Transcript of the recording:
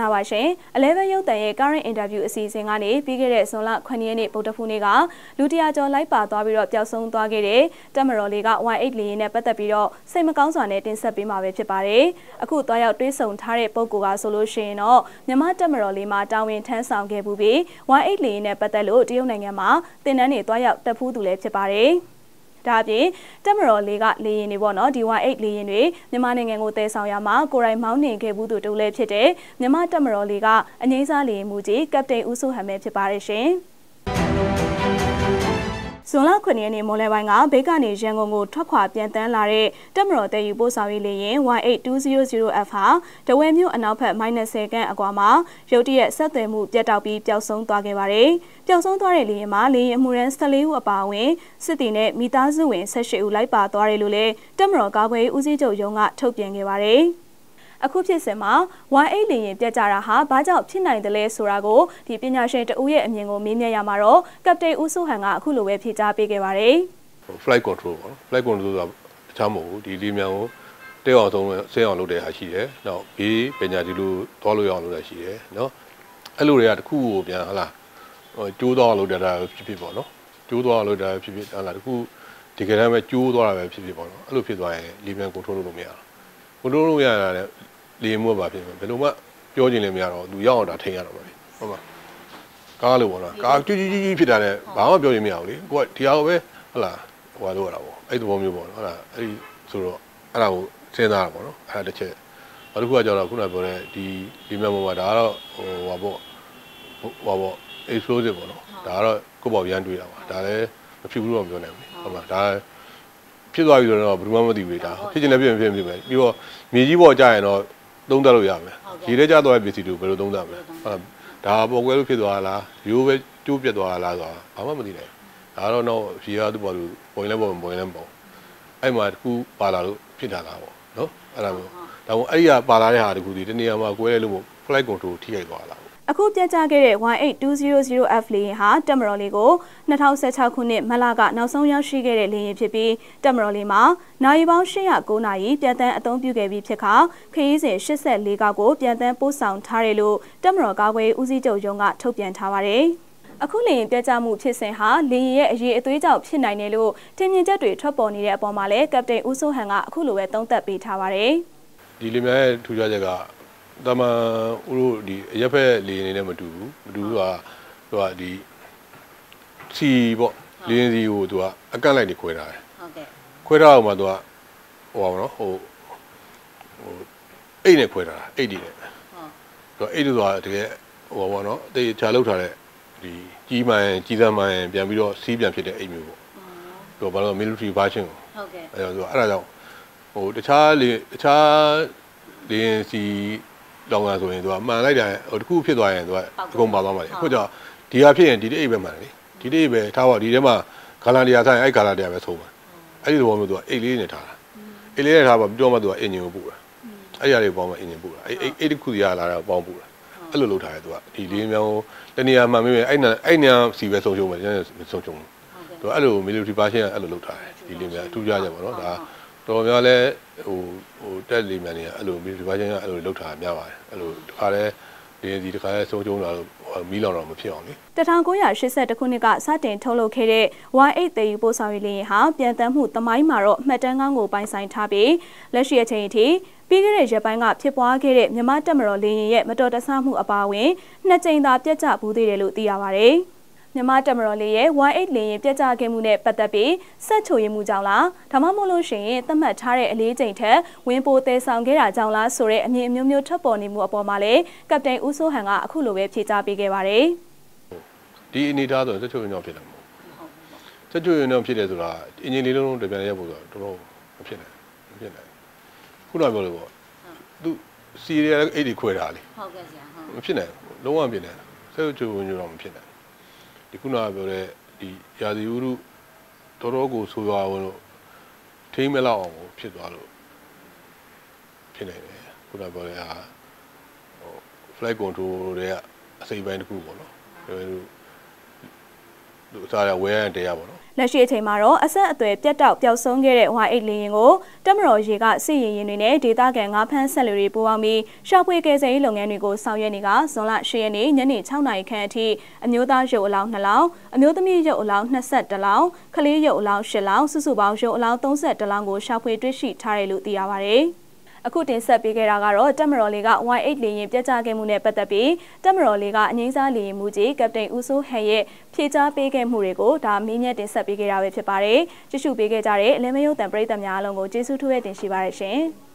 တာပါရှင်။ Eleven ရုပ်သံရဲ့ current interview အစီအစဉ်ကနေပြီးခဲ့တဲ့ဇွန်လ9ရက်နေ့ဗုဒ္ဓဖူးနေ့ကလူတရာကျော်လိုက်ပါသွားပြီးတော့ပျောက်ဆုံးသွားခဲ့တဲ့တက်မတော်လေးက Y8 လေရင်နဲ့ပတ်သက်ပြီးတော့စိတ်မကောင်းစွာနဲ့တင်ဆက်ပေးမှာပဲဖြစ်ပါတယ်။အခုသွားရောက်တွေးဆုံထားတဲ့ပုံကဆိုလို့ရှိရင်တော့မြမတက်မတော်လေးမှာတာဝန်ထမ်းဆောင်ခဲ့မှုပြီး Y8 လေရင်နဲ့ပတ်သက်လို့တရုတ်နိုင်ငံမှာတင်နန်းတွေသွားရောက်တက်ဖူးသူလည်းဖြစ်ပါတယ်။ ဒါအပြင်တက်မတော်လေးကလေရင်တွေပေါ့နော် D18 လေရင်တွေမြန်မာနိုင်ငံကိုတည်ဆောင်ရမှာကိုရိုင်မောင်းနေခဲ့ဘူးသူတူလည်းဖြစ်တဲ့မြန်မာတက်မတော်လေးကအငိမ့်စားလေရင်မှုကြီးကပတိန်ဦးစုဟန်ပဲဖြစ်ပါတယ်ရှင် ဇွန်လ9ရက်နေ့မိုးလယ်ပိုင်းကဘေးကနေရန်ကုန်ကိုထွက်ခွာပြန်တန်းလာတဲ့တက်မတော်တဲ့ယူပို့ဆောင်ရေးလေရင် Y8200F ဟာတဝဲမြို့အနောက်ဘက် -10 ခန့်အကွာမှာရုတ်တရက်ဆက်သွယ်မှုပြတ်တောက်ပြီးပျောက်ဆုံးသွားခဲ့ပါတယ်။ပျောက်ဆုံးသွားတဲ့လေရင်မှာလေရင်အမှုရန်14ဦးအပါအဝင်စစ်တီနဲ့မိသားစုဝင်18ဦးလိုက်ပါသွားတယ်လို့လည်းတက်မတော်ကာကွယ်ဦးစီးချုပ်ရုံးကထုတ်ပြန်ခဲ့ပါတယ်။ အခုဖြစ်စဉ်မှာ Y8 လေရင်ပြတ်ကြတာဟာဘာကြောင့်ဖြစ်နိုင်တယ်လဲဆိုတာကိုဒီပညာရှင်တဦးရဲ့အမြင်ကိုမေးမြန်းရမှာတော့ကပတိန်ဦးစုဟန်ကအခုလိုပဲဖြေကြားပေးခဲ့ပါတယ်။ flight control ပေါ့ flight control ဆိုတာတခြားမဟုတ်ဘူးဒီလေးမြန်ကိုတဲအောင်ဆုံးဆင်းအောင်လုပ်တဲ့ဟာရှိတယ်။နောက်ဘေးပညာဒီလိုသွားလို့ရအောင်လုပ်တာရှိတယ်နော်။အဲ့လိုတွေကတခုကိုပြန်ဟလာဟိုကျိုးသွားအောင်လုပ်တာဖြစ်ဖြစ်ပေါ့နော်။ကျိုးသွားအောင်လုပ်တာဖြစ်ဖြစ်ဟလာတခုဒီကနေ့ပဲကျိုးသွားတာပဲဖြစ်ဖြစ်ပေါ့နော်။အဲ့လိုဖြစ်သွားရင်လေးမြန် control လုပ်လို့မရဘူး။ control လုပ်ရတာလည်း လေမှုပါဖြစ်မယ်ဘယ်လိုမှပြောချင်လည်းမရတော့သူရောက်အောင်ဒါထိန်ရတော့ပါပဲဟုတ်ပါကားလို့ပေါ့နော်ကားကြီးကြီးကြီးဖြစ်တာလည်းဘာမှပြောချင်မရဘူးလေကိုကဒီဟာကိုပဲဟလာဟိုလိုရတာပေါ့အဲ့ဒီဘောမျိုးပေါ့နော်ဟုတ်လားအဲ့ဒီဆိုတော့အဲ့ဒါကိုစဉ်းစားတာပေါ့နော်အဲ့ဒါတစ်ချက်နောက်တစ်ခုကကျတော့ခုနပြောတဲ့ဒီဒီမဲ့ပေါ်မှာဒါကတော့ဟိုဟာပေါ့ဟိုဟာပေါ့ explosive ပေါ့နော်ဒါကတော့ကိုယ့်ဘော်ရန်တွေးတာပါဒါလည်းမဖြစ်ဘူးလို့ပြောနိုင်ဘူးဟုတ်ပါဒါဖြစ်သွားပြီဆိုတော့ဘယ်သူမှမသိဘူးလေဒါဖြစ်ချင်လည်းဖြစ်ဖြစ်ဖြစ်မယ်ပြီးတော့မြေကြီးပေါ်ကြာရင်တော့ သုံးသပ်လို့ရမယ်ရေထဲကျသွားတဲ့ပစ္စည်းတွေကိုဘယ်လိုသုံးသပ်မလဲဟုတ်ဒါပေါ်ကွဲလို့ဖြစ်သွားလားရိုးပဲကျိုးပြတ်သွားလားဆိုတာဘာမှမသိနိုင်ဒါတော့တော့ဖြေရသူ့ပေါ်သူပုံလဲပုံပုံလဲပုံအဲ့မှာတခုပါလာလို့ဖြစ်တာလားပေါ့နော်အဲ့ဒါမျိုးဒါမို့အဲ့ဒီကပါလာတဲ့ဟာတခုဒီတနေရာမှာကွဲလို့မို့ flight control ထိခိုက်သွားလား အခုပြကြခဲ့တဲ့ Y8200F လေယာဉ်ဟာတက်မတော်လေးကို2016ခုနှစ်မလကနောက်ဆုံးရောက်ရှိခဲ့တဲ့လေယာဉ်ဖြစ်ပြီးတက်မတော်လေးမှာနိုင်ပေါင်း809နာရီပြန်တန်းအသုံးပြုခဲ့ပြီးဖြစ်ခါခရီးစဉ်84ကောက်ကိုပြန်တန်းပို့ဆောင်ထားတယ်လို့တက်မတော်ကာကွယ်ဦးစီးချုပ်ရုံးကထုတ်ပြန်ထားပါတယ်။အခုလေရင်ပြကြမှုဖြစ်စဉ်ဟာလေရင်ရဲ့အရေးအသွေးကြောင့်ဖြစ်နိုင်တယ်လို့ထင်မြင်ချက်တွေထွက်ပေါ်နေတဲ့အပေါ်မှာလည်းကပတိန်ဦးစိုးဟန်ကအခုလိုပဲသုံးသပ်ပေးထားပါတယ်။ဒီလေမြဲထူးခြားချက်က တမန်ဦးတို့ဒီအရက်ဖက်လေနေနဲ့မတူဘူးမတူဘူးကသူကဒီစီပေါ့လေရင်စီကိုသူကအကန့်လိုက်နေခွဲထားတယ်ဟုတ်ကဲ့ခွဲထားအောင်မှသူကဟိုပါမနော်ဟိုဟိုအိတ်နဲ့ခွဲထားတာအိတ်ဒီနဲ့ဟုတ်သူအိတ်တို့ကတကယ်ဟိုပါမနော်တေးချာလောက်ထားတဲ့ဒီကြီးမှန်ကြီးစမ်းမှန်ပြန်ပြီးတော့စီးပြန်ဖြစ်တဲ့အိတ်မျိုးပေါ့သူကဘာလို့ military version ကိုဟုတ်ကဲ့အဲဒါဆိုအဲ့ဒါကြောင့်ဟိုတခြားလေတခြားလေရင်စီ လောင်ရဆိုရင်သူကမှန်လိုက်တာဟိုတခုဖြစ်သွားရင်သူကတကုံပါသွားမှာလေအခုကျဒီဟာဖြစ်ရင်ဒီတိအိပ်ပဲမှန်တယ်လေဒီတိအိပ်ပဲထားပါဒီထဲမှာဂါလန်တရားဆိုင်အဲ့ဂါလန်တရားပဲဆုံးပါအဲ့ဒီသဘောမျိုးသူကအိတ်လေးနဲ့ထားတာအိတ်လေးနဲ့ထားပါပြောမှသူကအင်ဂျင်ကိုပို့တာအဲ့ရတွေပေါင်းမှအင်ဂျင်ပို့တာအဲ့အဲ့တခုစီရလာတာပေါင်းပို့တာအဲ့လိုလုပ်ထားတယ်သူကဒီလေးမြောင်းတနေရာမှန်မေးအဲ့နာအဲ့နာစီပဲဆုံးရှုံးမယ်ကျန်ဆုံးရှုံးသူအဲ့လို military version ကအဲ့လိုလုပ်ထားတယ်ဒီလေးများအထူးကြကြပါတော့ဒါ တော်များလဲဟိုဟိုတက်လေးမြန်တွေကအဲ့လိုဒီဘာချင်းကအဲ့လိုလှုပ်ထားများပါတယ်အဲ့လိုတခါလဲဒီဒီတခါလဲဆုံးကျုံးလာလို့မီးလောင်တော့မဖြစ်အောင်လေ1982ခုနှစ်ကစတင်ထုတ်လုပ်ခဲ့တဲ့ Y8 သေယူပို့ဆောင်ရေးလေယာဉ်ဟာပြန်တမ်းမှုတမိုင်းမှာတော့မှတ်တမ်းကောင်းကိုပိုင်ဆိုင်ထားပြီးလက်ရှိအချိန်အထိပြီးခဲ့တဲ့ရက်ပိုင်းကဖြစ်ပွားခဲ့တဲ့မြမတက်မတော်လေယာဉ်ရဲ့မတော်တဆမှုအပါအဝင်နှစ်ကြိမ်သာပြတ်ကျဘူးသေးတယ်လို့သိရပါဗျ။ မြန်မာတမတော်လေးရဲ့ Y8 လေရင်ပြတ်ကျခဲ့မှုနဲ့ပတ်သက်ပြီးဆက်ချိုရမှုကြောင့်လားဒါမှမဟုတ်လို့ရှိရင်သတ်မှတ်ထားတဲ့အလေးချိန်ထက်ဝင်းပိုသေးဆောင်ခဲ့တာကြောင့်လားဆိုတဲ့အမြင်အမျိုးမျိုးထွက်ပေါ်နေမှုအပေါ်မှာလည်းကပတိန်ဦးစိုးဟန်ကအခုလိုပဲဖြေကြားပေးခဲ့ပါတယ်ဒီအနေထားဆိုဆက်ချိုရင်တော့ဖြစ်တယ်မဟုတ်ဆက်ချိုရင်တော့ဖြစ်တယ်ဆိုတာအင်ဂျင်လေးလုံးလုံးတပြန်ရက်ဖို့ဆိုတော့တော်တော်မဖြစ်နိုင်မဖြစ်နိုင်ခုနပြောလို့ပေါ့သူစီရီယယ်အိတ်တွေခွဲတာလေဟုတ်ကဲ့ဆရာဟုတ်မဖြစ်နိုင်လုံးဝမဖြစ်နိုင်ဆက်ချိုရင်တော့မဖြစ်နိုင် ဒီခုနကပြောတဲ့ဒီရာသီဥတုတော်တော်ကိုဆိုးရွားဝင်လို့ထိမ့်မလောက်အောင်ကိုဖြစ်သွားလို့ဖြစ်နေတယ်ခုနပြောတဲ့ဟာဟို flight control တွေကအစိပ်ပိုင်းတစ်ခုပေါ့နော်ပြောလို့လူစားရဝဲရန်တရားပေါ့နော် လက်ရှိအချိန်မှာတော့အဆက်အသွယ်ပြတ်တောက်ပျောက်ဆုံးခဲ့တဲ့ Y8 လေယာဉ်ကိုတမတော်ရေကစစ်ရင်ရင်တွေနဲ့ဒေသခံငါးဖမ်းဆက်လူတွေပူးပေါင်းပြီးရှောက်ဖွေကယ်ဆယ်ရေးလုပ်ငန်းတွေကိုဆောင်ရွက်နေကဇွန်လ10ရက်နေ့ညနေ6နာရီခန့်အထိအမျိုးသားရုပ်အလောင်း2လောင်းအမျိုးသမီးရုပ်အလောင်း22လောင်းကလေးရုပ်အလောင်း10လောင်းစုစုပေါင်းရုပ်အလောင်း32လောင်းကိုရှောက်ဖွေတွေ့ရှိထားတယ်လို့သိရပါဗျ။ အခုတင်ဆက်ပေးခဲ့တာကတော့တက်မတော်လေးက Y8 လေရင်ပြတ်ကျခဲ့မှုနဲ့ပတ်သက်ပြီးတက်မတော်လေးကအငိမ့်စားလေရင်မှုကြီးကပတိန်ဦးစိုးဟန်ရဲ့ဖြေကြားပေးခဲ့မှုတွေကိုဒါမင်းမြတ်တင်ဆက်ပေးခဲ့တာပဲဖြစ်ပါတယ်။ကြည့်ရှုပေးခဲ့ကြတဲ့အလင်းမယုတ်တံပရိသတ်များအလုံးကိုကျေးဇူးထူးရတင်ရှိပါရရှင်။